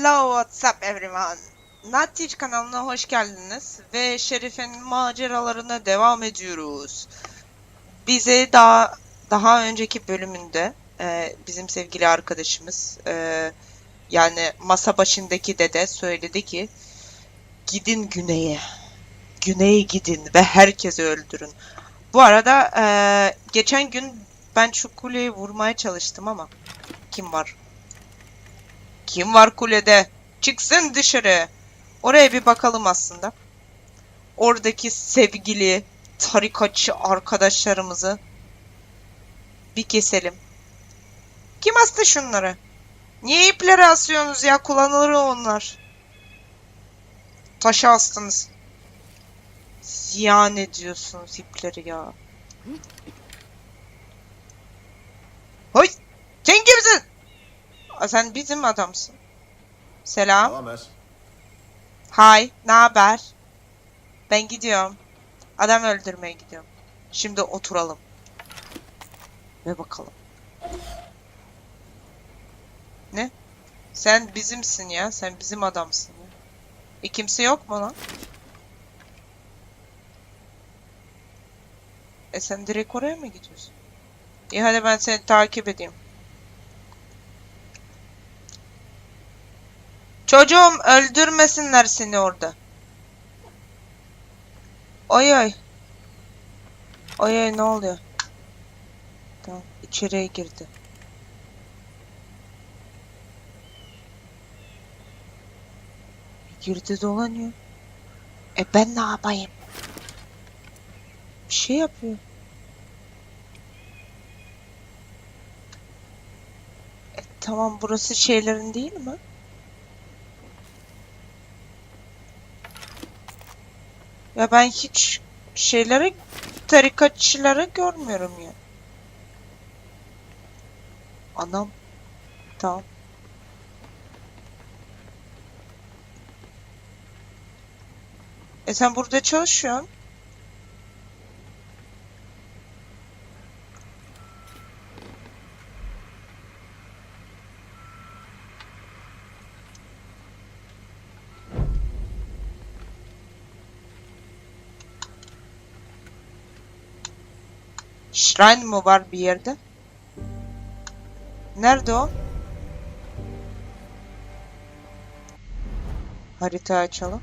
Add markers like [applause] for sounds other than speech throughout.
Hello, what's up everyone? Natiç kanalına hoş geldiniz ve Şerif'in maceralarına devam ediyoruz. Bize daha daha önceki bölümünde e, bizim sevgili arkadaşımız e, yani masa başındaki dede söyledi ki gidin güneye. Güneye gidin ve herkesi öldürün. Bu arada e, geçen gün ben şu kuleyi vurmaya çalıştım ama kim var? Kim var kulede? Çıksın dışarı. Oraya bir bakalım aslında. Oradaki sevgili tarikatçı arkadaşlarımızı bir keselim. Kim astı şunları? Niye ipleri asıyorsunuz ya? Kullanılır onlar. Taşa astınız. Ziyan ediyorsunuz ipleri ya. Hoy! Sen bizim adamsın. Selam. Alamaz. Hay, ne haber? Ben gidiyorum. Adam öldürmeye gidiyorum. Şimdi oturalım. Ve bakalım. Ne? Sen bizimsin ya. Sen bizim adamsın ya. E kimse yok mu lan? E sen direkt oraya mı gidiyorsun? İyi hadi ben seni takip edeyim. Çocuğum öldürmesinler seni orada. Oy oy. Oy oy ne oluyor? Tamam içeriye girdi. Girdi dolanıyor. E ben ne yapayım? Bir şey yapıyor. E tamam burası şeylerin değil mi? Ya ben hiç şeyleri tarikatçıları görmüyorum ya. Anam. Tamam. E sen burada çalışıyorsun. Shrine mı var bir yerde? Nerede o? Harita açalım.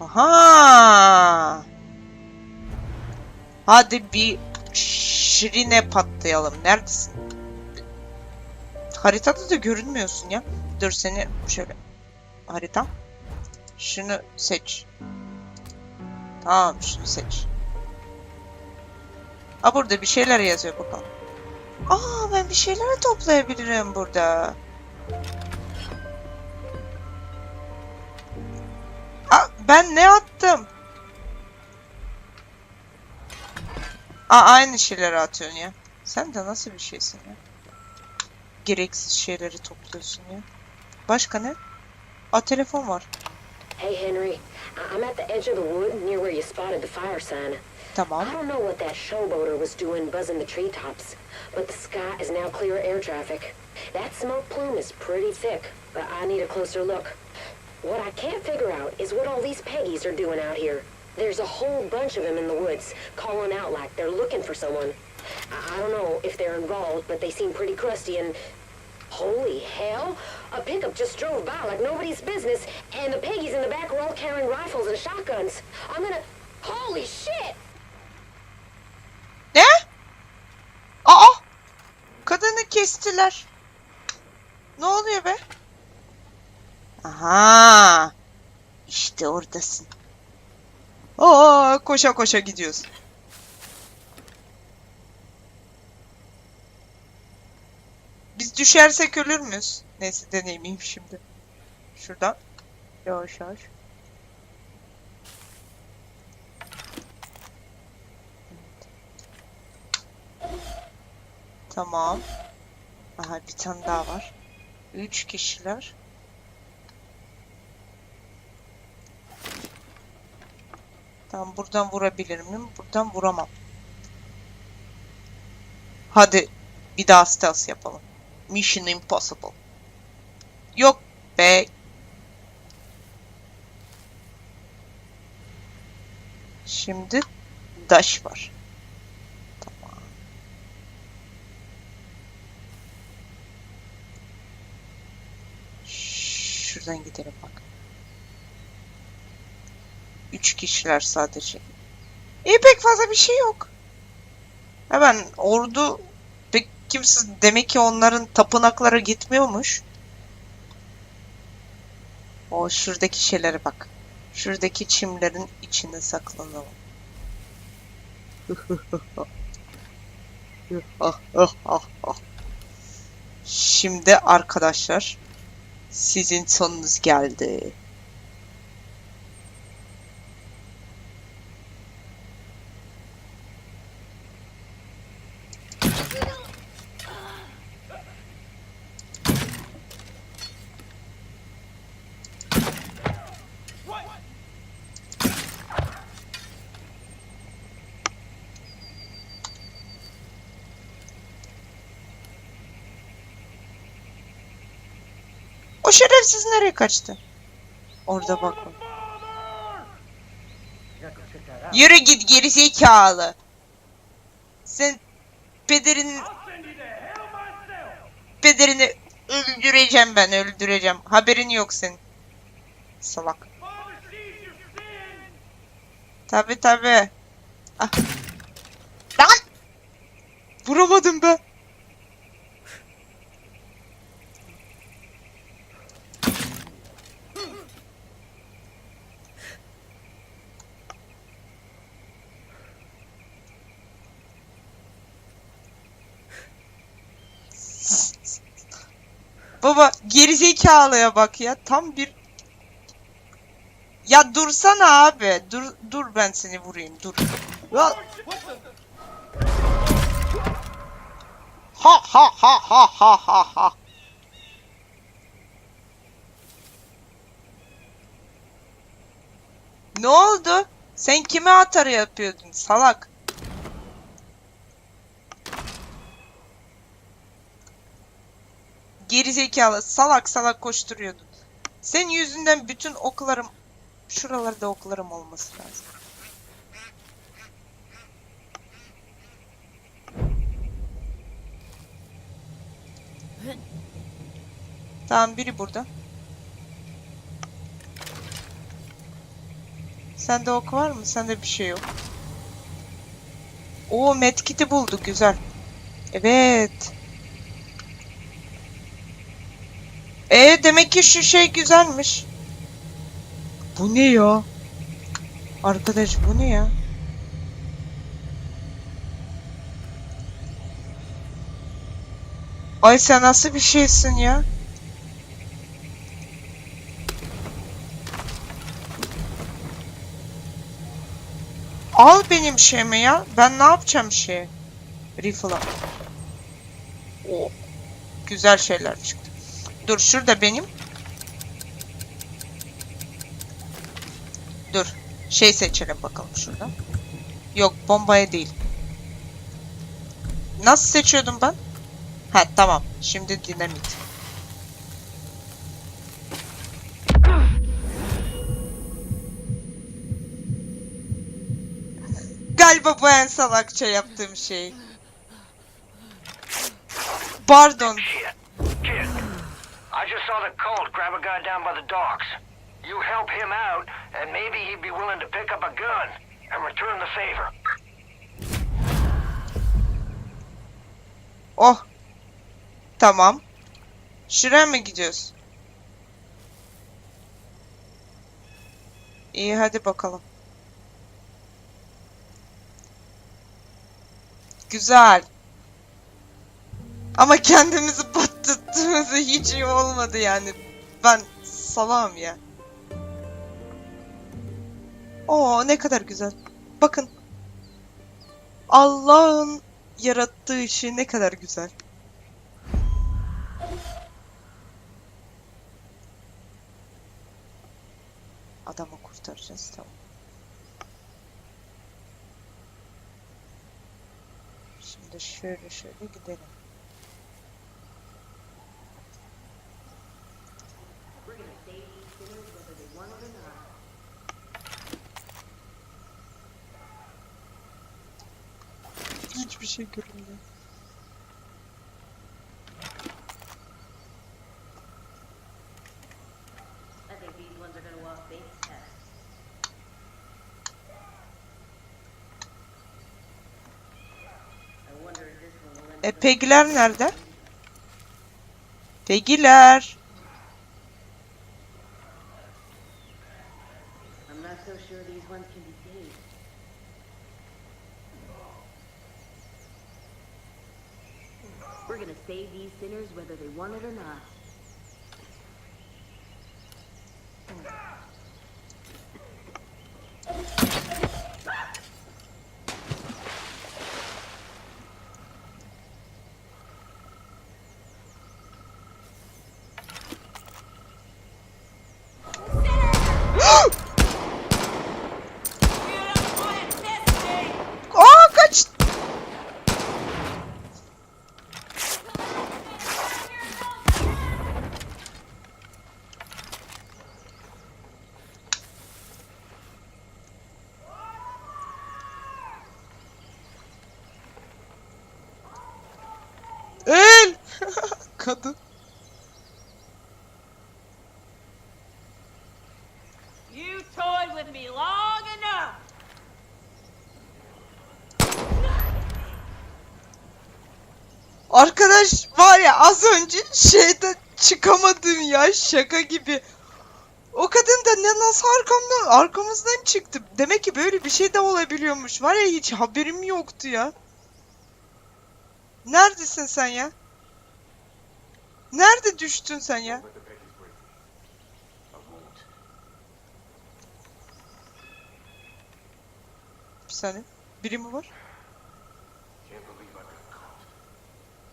Aha! Hadi bir şirine patlayalım. Neredesin? Haritada da görünmüyorsun ya. Dur seni şöyle harita. Şunu seç. Tamam şunu seç. Aa burada bir şeyler yazıyor bakalım. Aa ben bir şeyler toplayabilirim burada. Aa ben ne attım? Aa aynı şeyleri atıyorsun ya. Sen de nasıl bir şeysin ya? Gereksiz şeyleri topluyorsun ya. Başka ne? Aa telefon var. Hey, Henry. I'm at the edge of the wood near where you spotted the fire sign. Tamam. I don't know what that showboater was doing buzzing the treetops, but the sky is now clear air traffic. That smoke plume is pretty thick, but I need a closer look. What I can't figure out is what all these Peggies are doing out here. There's a whole bunch of them in the woods, calling out like they're looking for someone. I I don't know if they're involved, but they seem pretty crusty and... Holy hell! A pickup just drove by like nobody's business, and the Peggies in the back were all carrying rifles and shotguns. I'm gonna... Holy shit! Kestiler. Ne oluyor be? Aha! İşte oradasın. Aa, koşa koşa gidiyoruz. Biz düşersek ölür müyüz? Neyse deneyimiyim şimdi. Şuradan. Yavaş yavaş. Tamam. Aha bir tane daha var. Üç kişiler. Tamam buradan vurabilir miyim? Buradan vuramam. Hadi bir daha stealth yapalım. Mission Impossible. Yok be. Şimdi daş var. Tamam. Şuradan gidelim bak. Üç kişiler sadece. İyi pek fazla bir şey yok. Ha ben ordu pek kimse demek ki onların tapınaklara gitmiyormuş. O şuradaki şeylere bak. Şuradaki çimlerin içinde saklanalım. [laughs] [laughs] Şimdi arkadaşlar sizin sonunuz geldi. O şerefsiz nereye kaçtı? Orada bak. Yürü git geri zekalı. Sen pederin pederini öldüreceğim ben öldüreceğim. Haberin yok senin. Salak. Tabi tabi. Ah. Lan! Vuramadım be. Baba gerizekalıya bak ya. Tam bir Ya dursana abi. Dur dur ben seni vurayım. Dur. Ha ha ha ha ha ha ha. Ne oldu? Sen kime atarı yapıyordun salak? Gerizekalı salak salak koşturuyordun. Senin yüzünden bütün oklarım şuralarda oklarım olması lazım. Tamam biri burada. Sende ok var mı? Sende bir şey yok. Oo medkit'i bulduk güzel. Evet. E demek ki şu şey güzelmiş. Bu ne ya? Arkadaş bu ne ya? Ay sen nasıl bir şeysin ya? Al benim şeyimi ya. Ben ne yapacağım şey? Rifle'a. O güzel şeyler çıktı. Dur şurada benim. Dur. Şey seçelim bakalım şurada. Yok bombaya değil. Nasıl seçiyordum ben? Ha tamam. Şimdi dinamit. Galiba bu en salakça yaptığım şey. Pardon. Just saw the cult grab a guy down by the docks. You help him out, and maybe he'd be willing to pick up a gun and return the favor. Oh. Tamam. Şuraya mı gidiyoruz? İyi hadi bakalım. Güzel. Ama kendimizi patlattığımızı hiç iyi olmadı yani. Ben salam ya. Oo ne kadar güzel. Bakın. Allah'ın yarattığı işi ne kadar güzel. Adamı kurtaracağız tamam. Şimdi şöyle şöyle gidelim. Hiçbir şey görünmüyor. I think these ones are gonna walk base test. I wonder if this one will end E Peggy'ler nerede? Peggy'ler. Kadın. You toyed with me long enough. Arkadaş var ya az önce şeyde çıkamadım ya şaka gibi. O kadın da ne nasıl arkamdan arkamızdan çıktı. Demek ki böyle bir şey de olabiliyormuş. Var ya hiç haberim yoktu ya. Neredesin sen ya? Nerede düştün sen ya? Bir saniye. Biri mi var?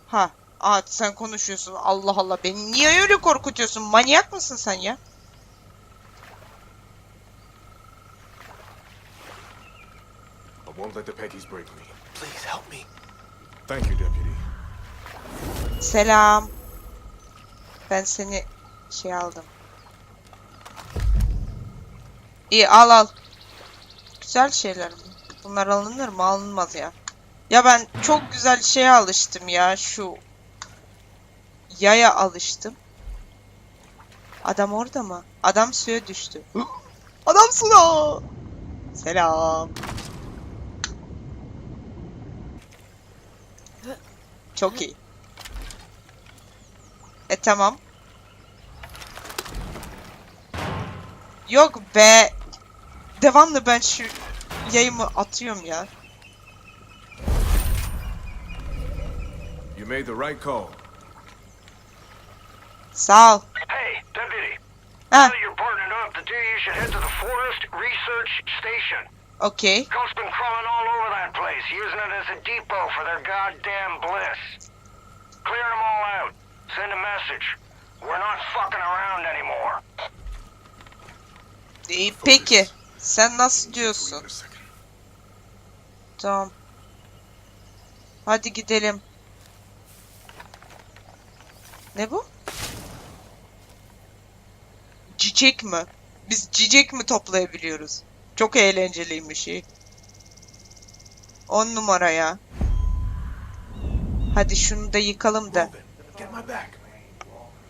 Ha. Aa sen konuşuyorsun. Allah Allah. Beni niye öyle korkutuyorsun? Manyak mısın sen ya? I won't let the Peggies break me. Please help me. Thank you, Deputy. Selam. Ben seni şey aldım. İyi al al. Güzel şeyler mi? Bunlar alınır mı? Alınmaz ya. Ya ben çok güzel şeye alıştım ya. Şu yaya alıştım. Adam orada mı? Adam suya düştü. [gasps] Adam suda. Selam. Çok iyi. E tamam. Yok be. Devamlı ben şu yayımı atıyorum ya. You made the right call. Sağ ol. Hey, deputy. Ha, Now that you're partnered up, the two of you should head to the Forest Research Station. okey. Cult's been crawling all over that place, using it as a depot for their goddamn bliss. Clear them all out. Send a message. We're not fucking around anymore. İyi, peki. Sen nasıl diyorsun? Tamam. Hadi gidelim. Ne bu? Cicek mi? Biz cicek mi toplayabiliyoruz? Çok eğlenceliymiş iyi. 10 numara ya. Hadi şunu da yıkalım da.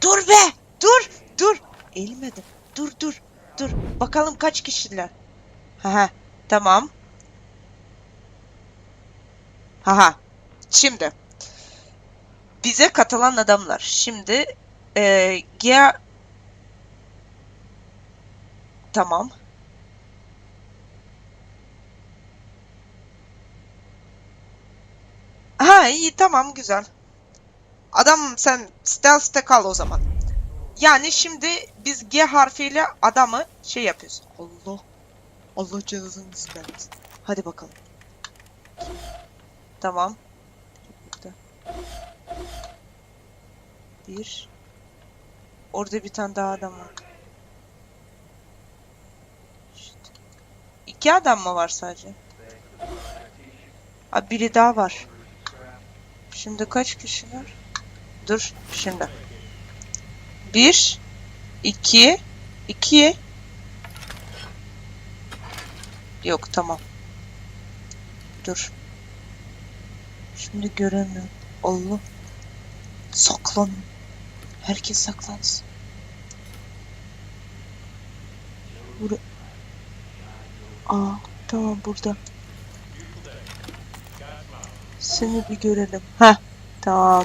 Dur be! Dur! Dur! Eğilmedim. Dur dur. Dur. Bakalım kaç kişiler. Haha. Tamam. Haha. Şimdi. Bize katılan adamlar. Şimdi eee Gia Tamam. Ha iyi tamam güzel. Adam sen stealth'te kal o zaman. Yani şimdi biz G harfiyle adamı şey yapıyoruz. Allah. Allah cezasını vermesin. Hadi bakalım. Tamam. Bir. Orada bir tane daha adam var. İki adam mı var sadece? Ha biri daha var. Şimdi kaç kişiler? Dur şimdi. Bir, iki, iki. Yok tamam. Dur. Şimdi göremiyorum. Allah. Saklan. Herkes saklansın. Bura... Aa, tamam burada. Seni bir görelim. Heh, tamam.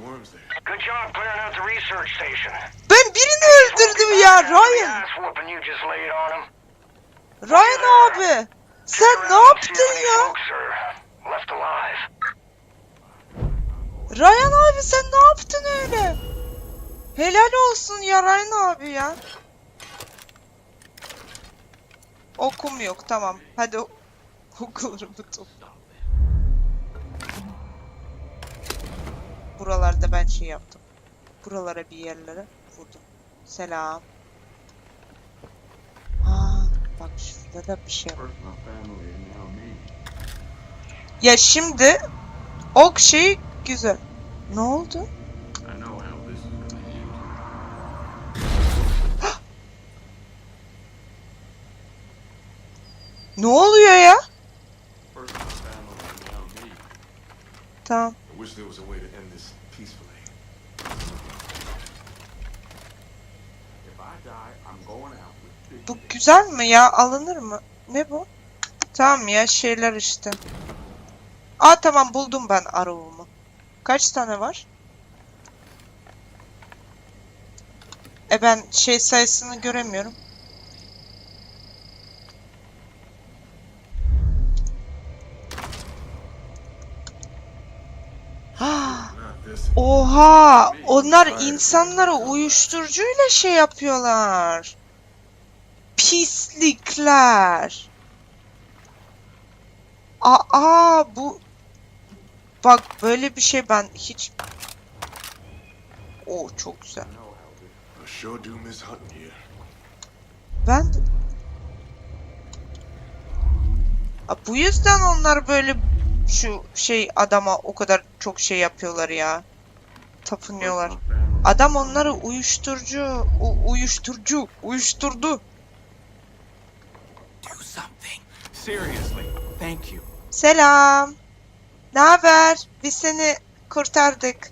Worms there. Good job clearing out the research station. Ben birini öldürdüm ya Ryan. Ass whooping you just laid on him. Ryan abi. Sen ne yaptın ya? Ryan abi sen ne yaptın öyle? Helal olsun ya Ryan abi ya. Okum yok tamam. Hadi o- [laughs] okularımı topla. Buralarda ben şey yaptım. Buralara bir yerlere vurdum. Selam. Aa, bak şurada da bir şey. Ya şimdi ok şey güzel. Ne oldu? [gasps] Ne oluyor ya? Tamam. Wish there was a way to end this peacefully. If I die, I'm going out with big Bu güzel mi ya? Alınır mı? Ne bu? Tamam ya şeyler işte. Aa tamam buldum ben arabamı. Kaç tane var? E ben şey sayısını göremiyorum. Ha, Not this. Onlar insanlara uyuşturucuyla şey yapıyorlar. Pislikler. Aa bu bak böyle bir şey ben hiç Oo çok güzel. Ben. Aa, bu yüzden onlar böyle şu şey adama o kadar çok şey yapıyorlar ya. Tapınıyorlar. Adam onları uyuşturucu, u- uyuşturucu, uyuşturdu. Selam. Ne haber? Biz seni kurtardık.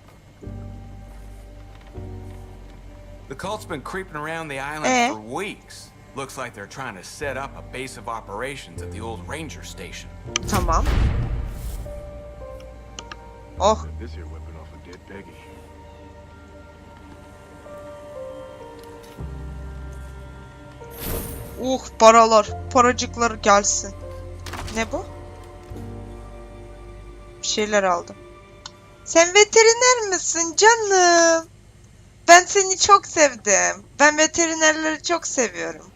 The cult's been creeping around the island Eh? for weeks. Looks like they're trying to set up a base of operations at the old ranger station. Tamam. Oh, this here weapon off of dead Peggy. Uh paralar, paracıklar gelsin. Ne bu? Bir şeyler aldım. Sen veteriner misin canım? Ben seni çok sevdim. Ben veterinerleri çok seviyorum.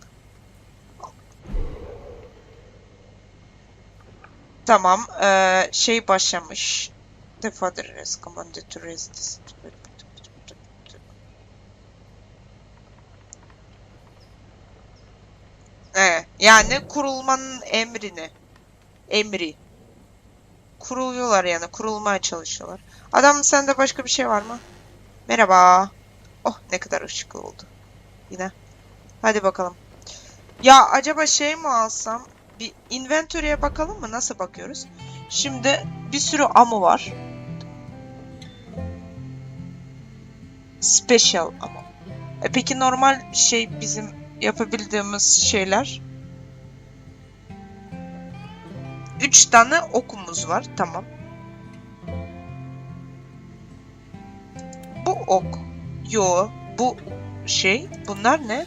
Tamam, eee, şey başlamış. The father is commanded to raise Evet, yani kurulmanın emrini. Emri. Kuruluyorlar yani, kurulmaya çalışıyorlar. Adam sende başka bir şey var mı? Merhaba. Oh ne kadar ışıklı oldu. Yine. Hadi bakalım. Ya acaba şey mi alsam? Bir inventory'e bakalım mı? Nasıl bakıyoruz? Şimdi bir sürü ammo var. Special ammo. E peki normal şey bizim yapabildiğimiz şeyler? Üç tane okumuz var. Tamam. Bu ok. Yo. Bu şey. Bunlar ne?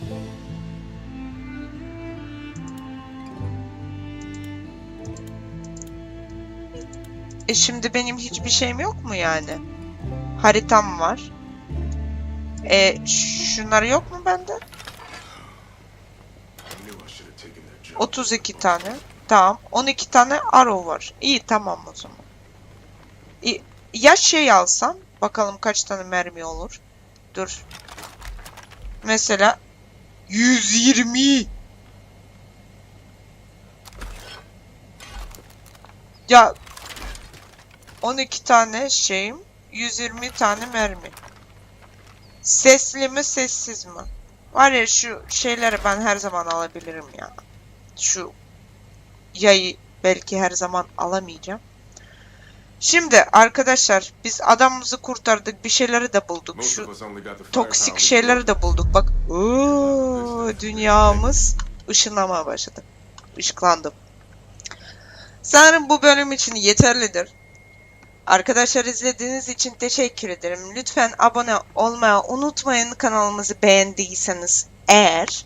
E şimdi benim hiçbir şeyim yok mu yani? Haritam var. E şunlar yok mu bende? I knew I should have taken that job. 32 tane. Tamam. 12 tane arrow var. İyi tamam o zaman. İyi. Ya şey alsam bakalım kaç tane mermi olur. Dur. Mesela 120. Ya 12 tane şeyim, 120 tane mermi. Sesli mi, sessiz mi? Var ya şu şeyleri ben her zaman alabilirim ya. Şu yayı belki her zaman alamayacağım. Şimdi arkadaşlar biz adamımızı kurtardık. Bir şeyleri de bulduk. Şu toksik şeyleri de bulduk. Bak. Oo, dünyamız ışınlamaya başladı. Işıklandım. Sanırım bu bölüm için yeterlidir. Arkadaşlar izlediğiniz için teşekkür ederim. Lütfen abone olmayı unutmayın kanalımızı beğendiyseniz eğer.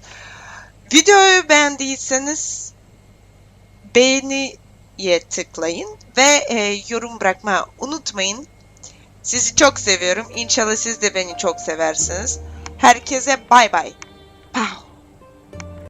Videoyu beğendiyseniz beğeniye tıklayın ve e, yorum bırakmayı unutmayın. Sizi çok seviyorum. İnşallah siz de beni çok seversiniz. Herkese bay bay. Pow.